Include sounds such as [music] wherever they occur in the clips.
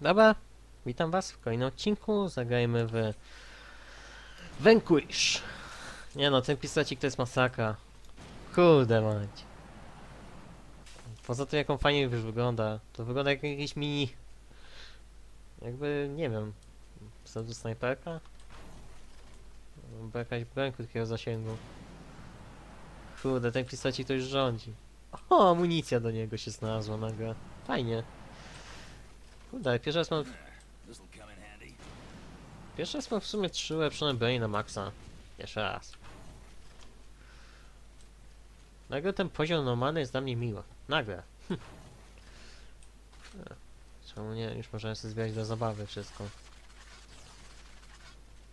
Dobra, witam was w kolejnym odcinku. Zagrajmy w Vanquish. Nie no, ten pistolecik to jest masakra. Kurde mać. Poza tym jaką fajnie już wygląda. To wygląda jak jakiś mini... Jakby, nie wiem... Pseudo snajperka? Albo jakaś broń krótkiego zasięgu. Kurde, ten pistolecik to już rządzi. O, amunicja do niego się znalazła nagle. Fajnie. Kurde, ale pierwszy raz mam... Pierwszy raz mam w sumie trzy ulepszone broni na maksa. Jeszcze raz. Nagle ten poziom normalny jest dla mnie miły. Nagle. Hm. E, Czemu nie? Już możemy sobie zbierać do zabawy wszystko.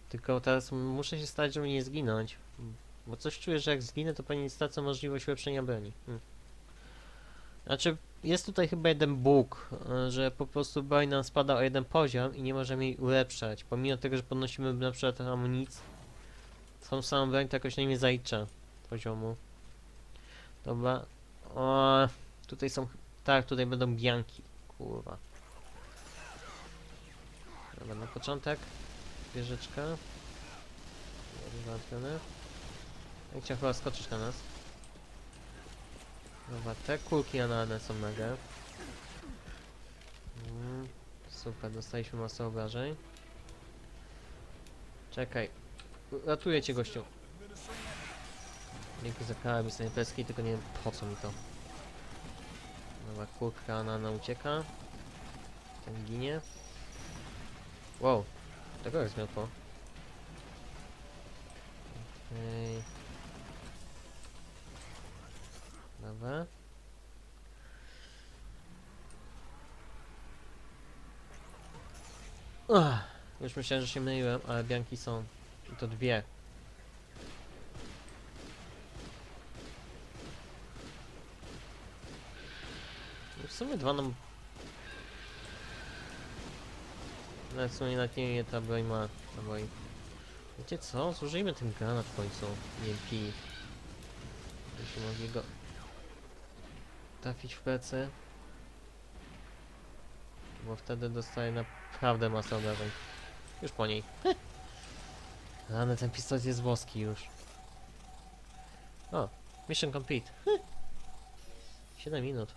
Tylko teraz muszę się stać, żeby nie zginąć. Bo coś czuję, że jak zginę, to powinien stracę możliwość ulepszenia broni. Hm. Znaczy, jest tutaj chyba jeden bóg, e, że po prostu broń nam spada o jeden poziom i nie możemy jej ulepszać. Pomimo tego, że podnosimy na przykład amunicję, tą samą broń to jakoś nie zalicza poziomu. Dobra. O, tutaj są... Tak, tutaj będą bianki. Kurwa. Dobra, na początek wieżyczka. Załatwione. Ja chciał chyba skoczyć na nas. Dobra, te kulki analne są mega. Mm, super, dostaliśmy masę obrażeń. Czekaj. Ratuję cię gościu. Dzięki za karabin snajperski, tylko nie wiem po co mi to. Dobra, kulka analna ucieka. Ten ginie. Wow, tego jak zmiotło. Okej. Dobra. Ach, już myślałem, że się myliłem, ale bianki są. I to dwie. W sumie dwa nam... No w sumie nawet nie ta broń ma naboi. Wiecie co? Zużyjmy ten granat w końcu. EMP. Jeśli mogli go trafić w plecy. Bo wtedy dostaje naprawdę masę obrażeń. Już po niej. [laughs] Ale ten pistolet jest włoski już. O, mission complete. [laughs] 7 minut.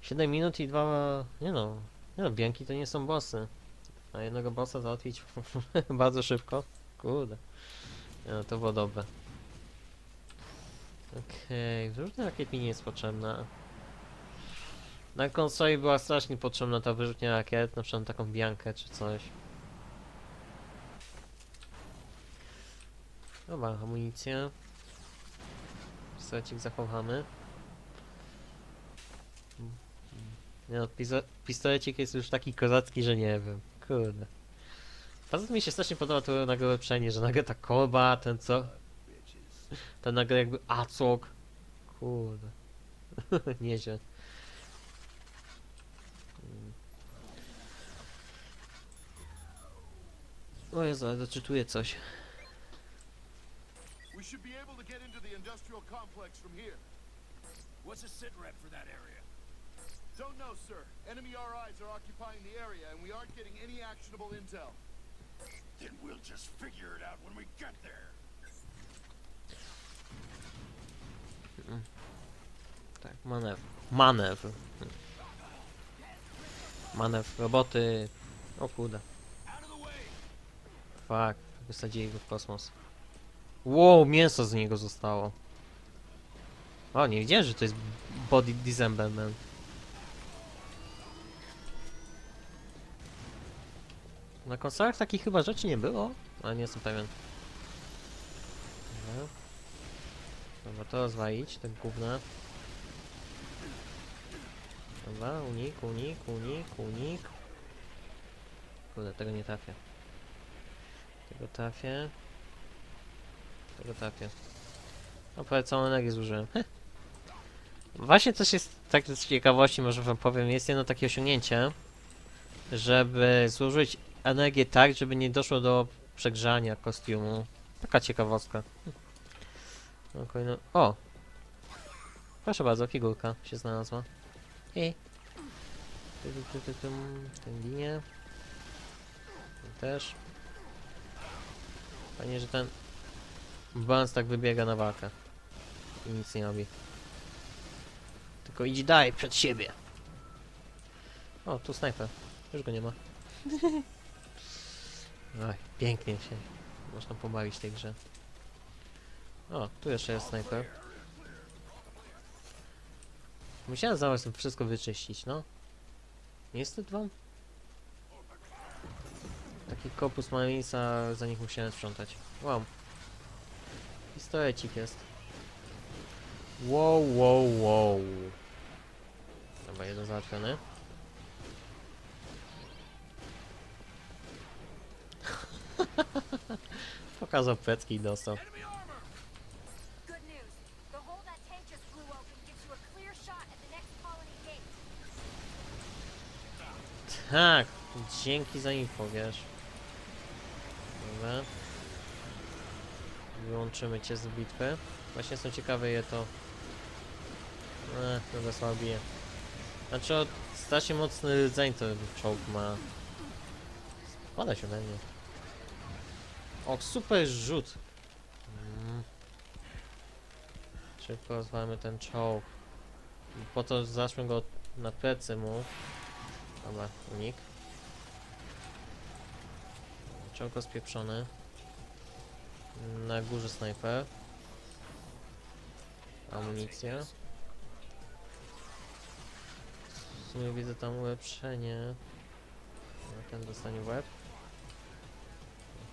7 minut i dwa... Nie no, nie no, bianki to nie są bossy. A jednego bossa załatwić [laughs] bardzo szybko. Kurde. Nie no, to było dobre. Okej, okay. wyrzutnia rakiet mi nie jest potrzebna. Na konsoli była strasznie potrzebna ta wyrzutnia rakiet, na przykład taką biankę czy coś. Dobra, amunicję. Pistolecik zachowamy. Nie no, pistolecik jest już taki kozacki, że nie wiem. Kurde. Tym mi się strasznie podoba to nagle ulepszenie, że nagle ta kolba, ten co... Ten nagle jakby acok. Kurde. [laughs] Nieźle. O Jezu, ale doczytuję coś. We should be able to get into the industrial complex from here. What's a sit rep for that area? Don't know, sir. Enemy RIs are occupying the area, and we aren't getting any actionable intel. Then we'll just figure it out when we get there. Tak, manewr. Manewr. Manewr roboty. O kurde. Fuck. Wysadzili go w kosmos. Wow, mięso z niego zostało. O, nie wiedziałem, że to jest Body Disemblement. Na konsolach takich chyba rzeczy nie było, ale nie jestem pewien. Dobra. Dobra, to rozwalić, te gówna. Dobra, unik, unik, unik, unik. Kurde, tego nie trafię. Tego trafię. Tego trafię. No prawie całą energię zużyłem. Heh. Właśnie coś jest, tak z ciekawości może wam powiem, jest jedno takie osiągnięcie, żeby zużyć energię tak, żeby nie doszło do przegrzania kostiumu. Taka ciekawostka. No, kolejno... O! Proszę bardzo, figurka się znalazła. Tym, ten ginie. Ten też. Fajnie, że ten Vance tak wybiega na walkę. I nic nie robi. Tylko idź daj przed siebie. O, tu snajper. Już go nie ma. [laughs] Oj, pięknie się można pobawić w tej grze. O, tu jeszcze jest snajper. Musiałem zaraz to wszystko wyczyścić, no. Nie wstyd wam? Taki kopus Marinesa, za nich musiałem sprzątać. Wow. Pistolecik jest. Wow, wow, wow. Dobra, jeden załatwiony. [laughs] Pokazał pecki i dostał. Tak, dzięki za info, wiesz. Dobra. Wyłączymy cię z bitwy. Właśnie jestem ciekawy, je to... Eee, chyba słabo. Znaczy, o, strasznie mocny rdzeń to czołg ma. Spada się we mnie. O, super rzut! Mm. Szybko rozwalamy ten czołg. Po to zacznę go na plecy mu. Dobra, unik. Czołg spieprzony. Na górze snajper. Amunicja. W sumie widzę tam ulepszenie. Ten dostanie łeb.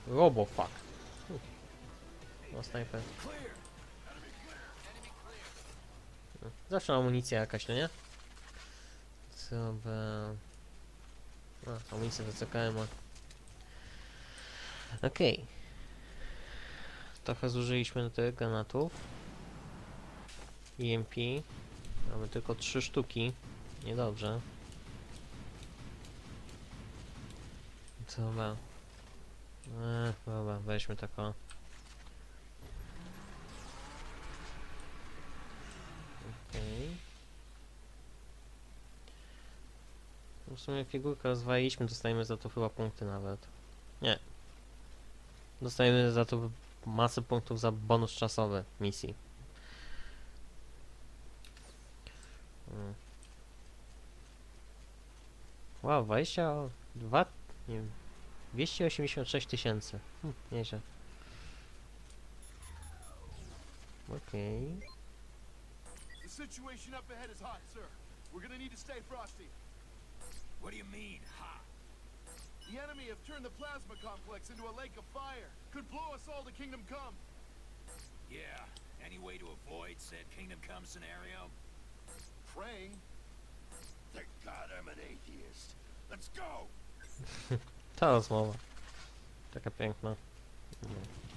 Robo fuck. Hm. No snajper. Zawsze amunicja jakaś, no nie? Dobra. A, amunicję CKM. -a. Okej. Trochę zużyliśmy tych granatów. EMP. Mamy tylko trzy sztuki. Niedobrze. Dobra. Eee, dobra, weźmy taką. Okej. No W sumie figurkę rozwaliliśmy, dostajemy za to chyba punkty nawet. Nie. Dostajemy za to masę punktów za bonus czasowy misji. Mm. Wow, 22... nie wiem, 286 tysięcy. Hm, nieźle. Okej. The situation up ahead is hot, sir. We're gonna need to stay frosty. What do you mean, ha? The enemy have turned the plasma complex into a lake of fire. Could blow us all to Kingdom Come. Yeah, any way to avoid said Kingdom Come scenario? Praying. Thank God I'm an atheist. Let's go! Ta rozmowa. Taka piękna. No.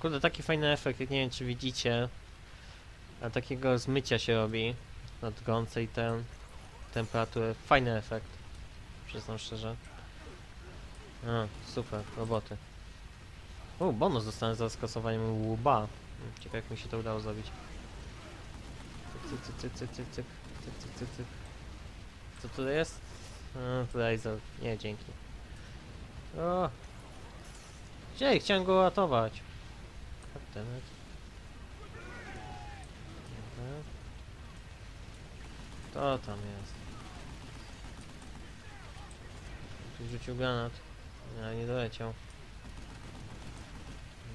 Kurde, taki fajny efekt, jak nie wiem czy widzicie. A takiego zmycia się robi drącej tę temperaturę. Fajny efekt. Przyznam szczerze. A, super, roboty. U, bonus dostanę za skasowaniem łuba. Ciekawe jak mi się to udało zrobić. Cyk, cyk, cyk, cyk, cyk, cyk, cyk, cyk, cyk. Co tu jest? A. Nie, dzięki. O! Gdzie? Chciałem go ratować. Goddammit. Dobra. To tam jest. Tu rzucił granat. Ale nie doleciał.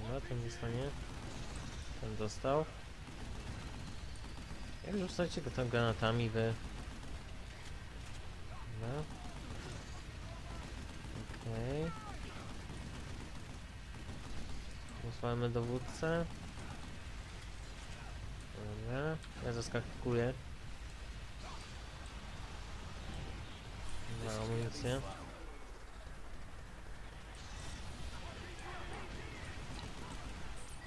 Dobra, ten dostanie. Ten dostał. Jak rzucacie go tam granatami wy? Dobra. Okej. Usłamy dowódcę. Dobra, ja zaskakuję. Dobra, amunicję.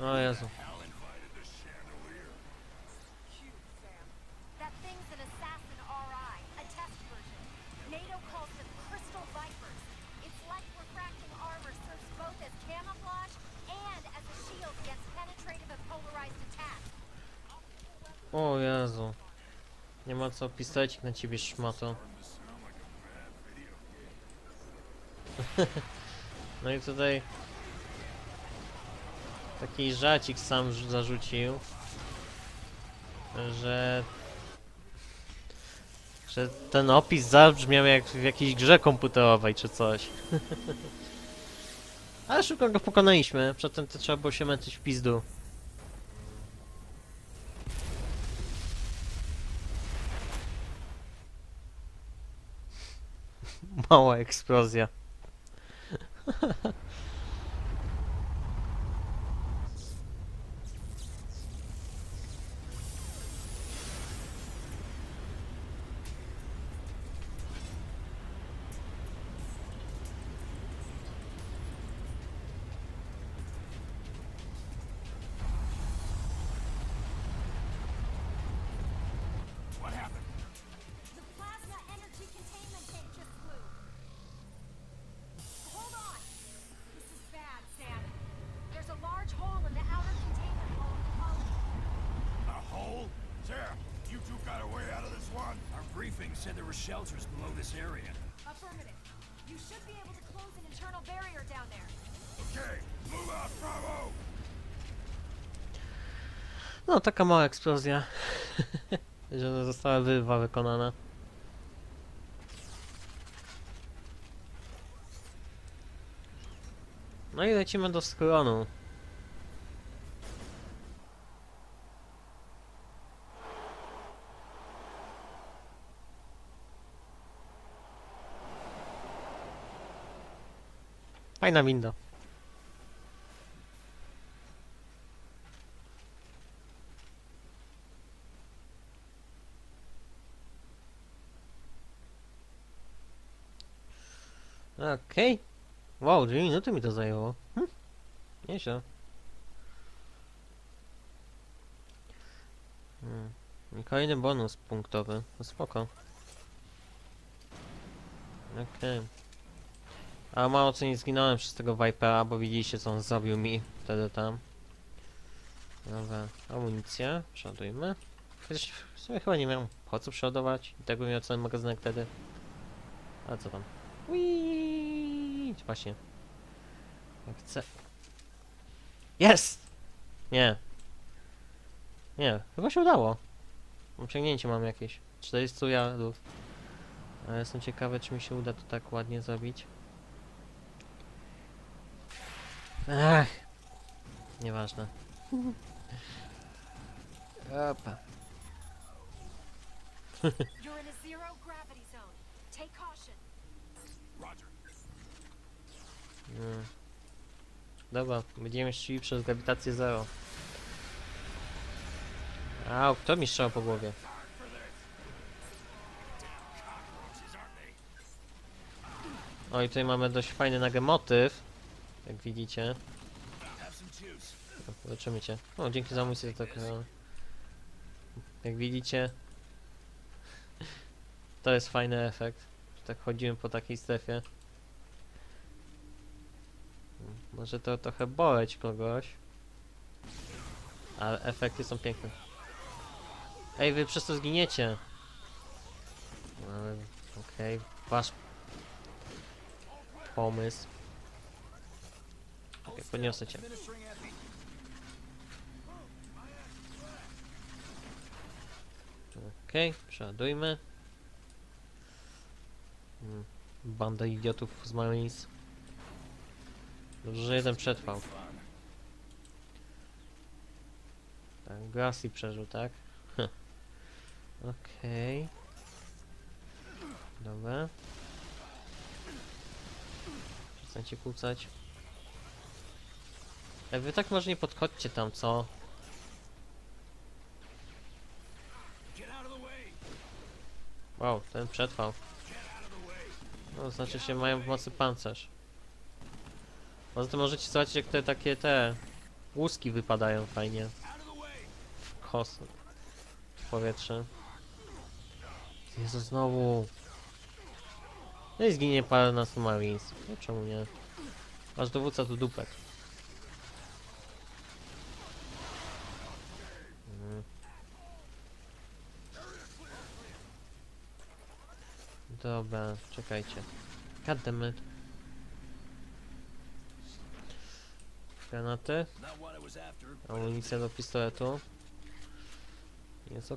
O Jezu. Hal invited the chandelier. O Jezu. Nie co pistolcik na ciebie szmato. [laughs] no i tutaj taki żacik sam rzu- zarzucił, że że ten opis zabrzmiał jak w jakiejś grze komputerowej czy coś. [laughs] Ale szybko go pokonaliśmy, przedtem to trzeba było się męczyć w pizdu. Mała eksplozja. [laughs] said there were shelters below this area. Affirmative. You should be able to close an internal barrier down there. Okay, move out, Bravo! No, taka mała eksplozja. [laughs] że została wywa wykonana. No i lecimy do schronu. Fajna winda. Okej. Wow, dwie minuty mi to zajęło. Hm. Nieźle. Hmm. Kolejny bonus punktowy. No spoko. Okej. A mało co nie zginąłem przez tego Vipera, bo widzieliście co on zrobił mi wtedy tam. Dobra, amunicja. Przeładujmy. Chociaż w sumie chyba nie miałem po co przeładować. I tak bym miał cały magazynek wtedy. A co tam? Uiii, właśnie. Chcę. Jest! Nie. Nie, chyba się udało. Osiągnięcie mam jakieś. 40 yardów. Ale jestem ciekawy, czy mi się uda to tak ładnie zrobić. Ach. Nieważne. Opa. [laughs] You're in a zero gravity zone. Take caution. Roger. Mm. Dobra, będziemy szli przez grawitację zero. Au, kto mi strzał po głowie? Cockroaches, aren't they? O i tutaj mamy dość fajny nagle motyw. Jak widzicie. Juice. Zobaczymy cię. O, dzięki za amunicję tak. e, Jak widzicie. [laughs] To jest fajny efekt. Tak chodzimy po takiej strefie. Może to trochę boleć kogoś. Ale efekty są piękne. Ej, wy przez to zginiecie. Okej, wasz pomysł. Podniosę cię. Okej, przeładujmy. Mm, Banda idiotów z Marines. Dobrze, że jeden przetrwał. Tak, Grassy przeżył, tak? Okej. Dobra. Przestańcie kłócać. Ej, wy tak może nie podchodźcie tam, co? Wow, ten przetrwał. No, znaczy się mają mocy pancerz. Poza tym możecie zobaczyć jak te takie te łuski wypadają fajnie w kos w powietrze. Jezu znowu. No i zginie parę nas Marines. No czemu nie? Aż dowódca tu dupek. Dobra, czekajcie. Goddammit. Granaty. Amunicja do pistoletu. Jest.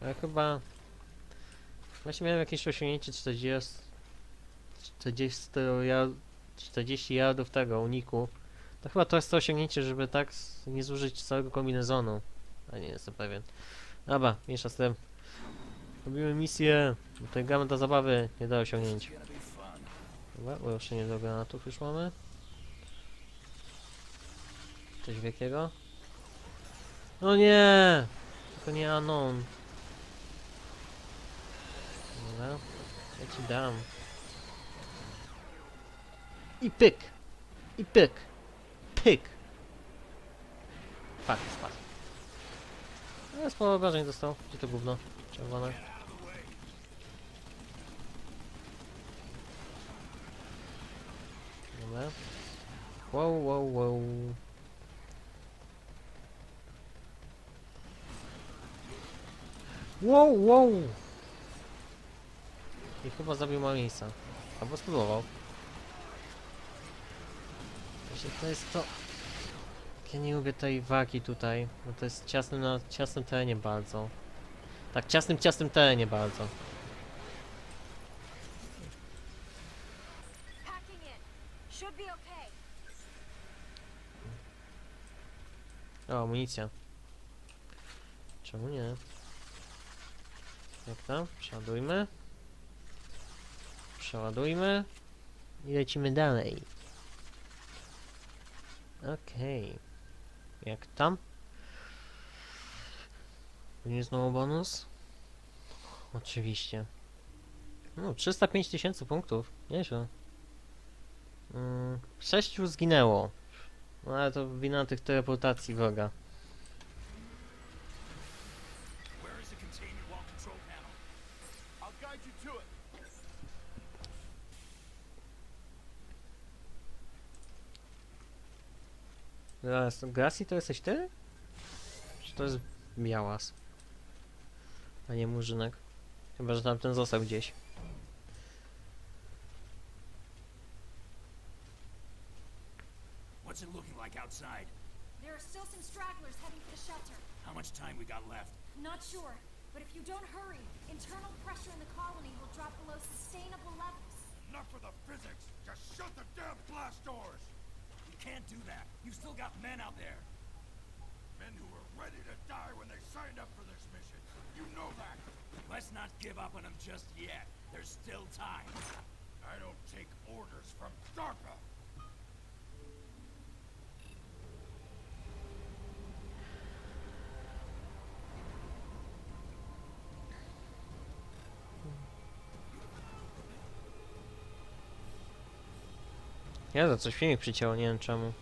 Ale chyba... Właśnie miałem jakieś osiągnięcie 40... 40 yard, 40 yardów tego uniku. To chyba to jest to osiągnięcie, żeby tak nie zużyć całego kombinezonu. A nie jestem pewien. Dobra, mniejsza z tym. Robimy misję. Tutaj gramy do zabawy, nie do osiągnięć. Dobra, ulepszenie do granatów już mamy. Coś wielkiego? No nie! Tylko nie Anon. Dobra, ja ci dam. I pyk! I pyk! Pyk! Fuck, spadł. Ale sporo obrażeń dostał. Gdzie to gówno? Czerwone. Dobra. Wow, wow, wow. Wow, wow! I chyba zabił Marisa. Albo spróbował. To jest to... Ja nie lubię tej wagi tutaj, bo to jest ciasny na ciasnym terenie bardzo. Tak, ciasnym, ciasnym terenie bardzo. Okay. O, amunicja. Czemu nie? Jak tam? Przeładujmy. Przeładujmy. I lecimy dalej. Okej. Jak tam? Nie znowu bonus? Oczywiście. No, 305 tysięcy punktów. Nieźle. Mm, sześciu zginęło. No ale to wina tych teleportacji wroga. Where is the containment wall control panel? I'll guide you to it. Zaraz, Grassy to jesteś ty? Czy to jest Białas? A nie Murzynek. Chyba, że tamten został gdzieś. What's it looking like outside? There are still some stragglers heading for the shelter. How much time we got left? Not sure, but if you don't hurry, internal pressure in the colony will drop below sustainable levels. Enough the physics! Just shut the damn blast doors! You can't do that. You've still got men out there. Men who were ready to die when they signed up for this mission. You know that. Let's not give up on them just yet. There's still time. I don't take orders from DARPA. Ja za coś filmik przycięło, nie wiem czemu.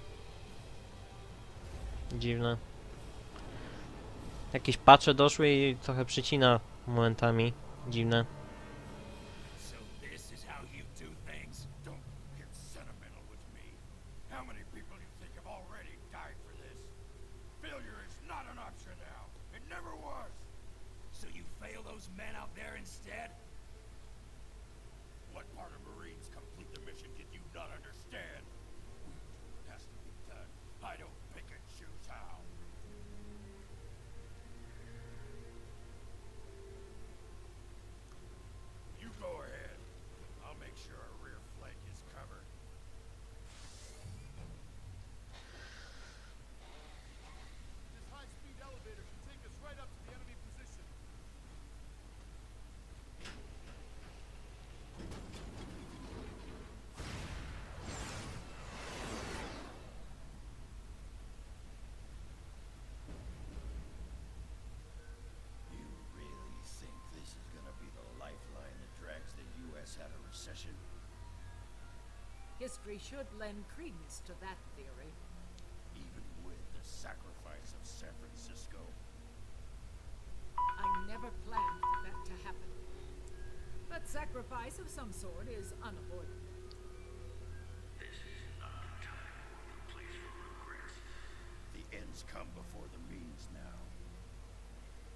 Dziwne. Jakieś patche doszły i trochę przycina momentami. Dziwne. History should lend credence to that theory. Even with the sacrifice of San Francisco? I never planned for that to happen. But sacrifice of some sort is unavoidable. This is not the time or the place for regrets. The ends come before the means now.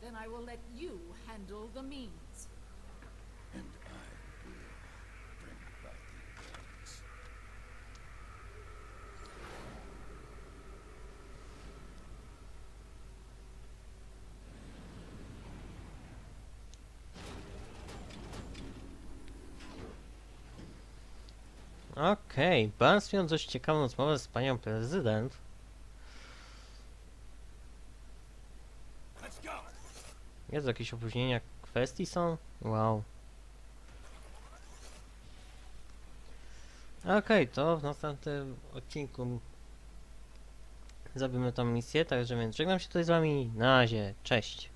then I will let you handle the means. Okej, Barnes miał dość ciekawą rozmowę z panią prezydent. Jest jakieś opóźnienia kwestii są? Wow. Okej, to w następnym odcinku zrobimy tą misję, także więc żegnam się tutaj z wami. Na razie, cześć.